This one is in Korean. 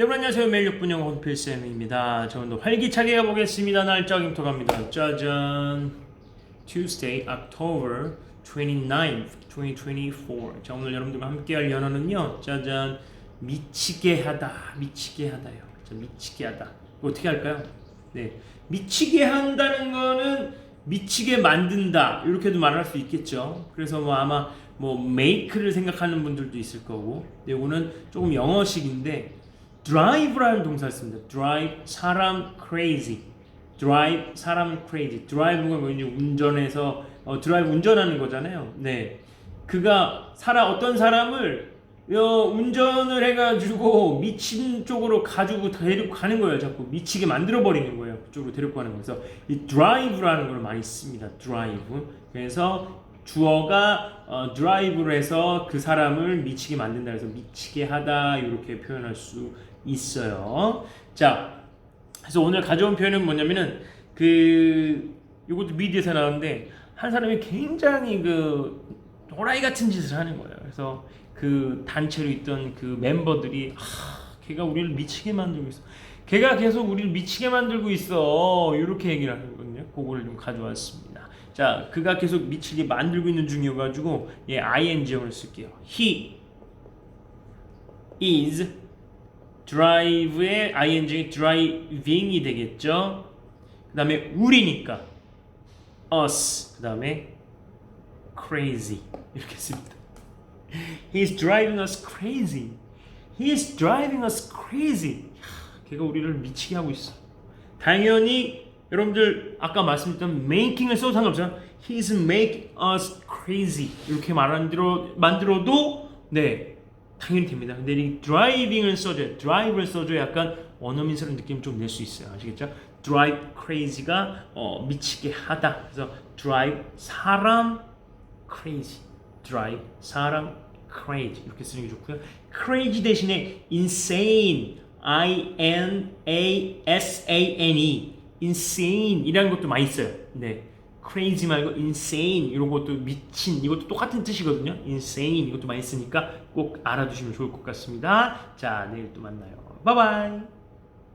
여러분 안녕하세요. 매일 6분 영어 홍필쌤입니다. 자 오늘 활기차게 가보겠습니다. 날짜 김토 갑니다. 짜잔 Tuesday, October 29th, 2024 자 오늘 여러분들과 함께 할 연어는요. 짜잔 미치게 하다, 미치게 하다요. 자, 미치게 하다. 어떻게 할까요? 네, 미치게 한다는 거는 미치게 만든다 이렇게도 말할 수 있겠죠. 그래서 뭐 아마 뭐 make를 생각하는 분들도 있을 거고, 근데 이거는 조금 영어식인데 drive라는 동사를 씁니다. drive 사람 crazy, drive 사람 crazy. drive가 뭐냐 운전해서 어, 드라이브 운전하는 거잖아요. 네, 그가 사람 어떤 사람을 어, 운전을 해가지고 미친 쪽으로 가지고 데리고 가는 거예요. 자꾸 미치게 만들어 버리는 거예요. 그쪽으로 데리고 가는 거예요. 그래서 이 drive라는 걸 많이 씁니다. drive. 그래서 주어가 어, 드라이브를 해서 그 사람을 미치게 만든다 해서 미치게 하다 이렇게 표현할 수 있어요. 자, 그래서 오늘 가져온 표현은 뭐냐면은 그 이것도 미디어에서 나왔는데 한 사람이 굉장히 그 도라이 같은 짓을 하는 거예요. 그래서 그 단체로 있던 그 멤버들이 아, 걔가 우리를 미치게 만들고 있어. 걔가 계속 우리를 미치게 만들고 있어. 이렇게 얘기를 하거든요. 그거를 좀 가져왔습니다. 자, 그가 계속 미치게 만들고 있는 중이어 가지고 예, ing형을 쓸게요. He is drive의 ing driving이 되겠죠. 그 다음에 우리니까 us 그 다음에 crazy 이렇게 씁니다. He's driving us crazy. He's driving us crazy. 야, 걔가 우리를 미치게 하고 있어. 당연히 여러분들 아까 말씀드렸던 making을 써도 상관없어요. He's make us crazy 이렇게 말만들어 만들어도 네 당연히 됩니다. 근데 이 driving을 써줘야 drive를 써줘야 약간 원어민스러운 느낌 좀 낼 수 있어요. 아시겠죠? drive crazy가 어, 미치게 하다. 그래서 drive 사람 crazy, drive 사람 crazy 이렇게 쓰는 게 좋고요. crazy 대신에 insane, i n a s a n e, insane이라는 것도 많이 써요. 네. Crazy 말고 insane 이런 것도 미친 이것도 똑같은 뜻이거든요. insane 이것도 많이 쓰니까 꼭 알아두시면 좋을 것 같습니다. 자, 내일 또 만나요. 바이바이.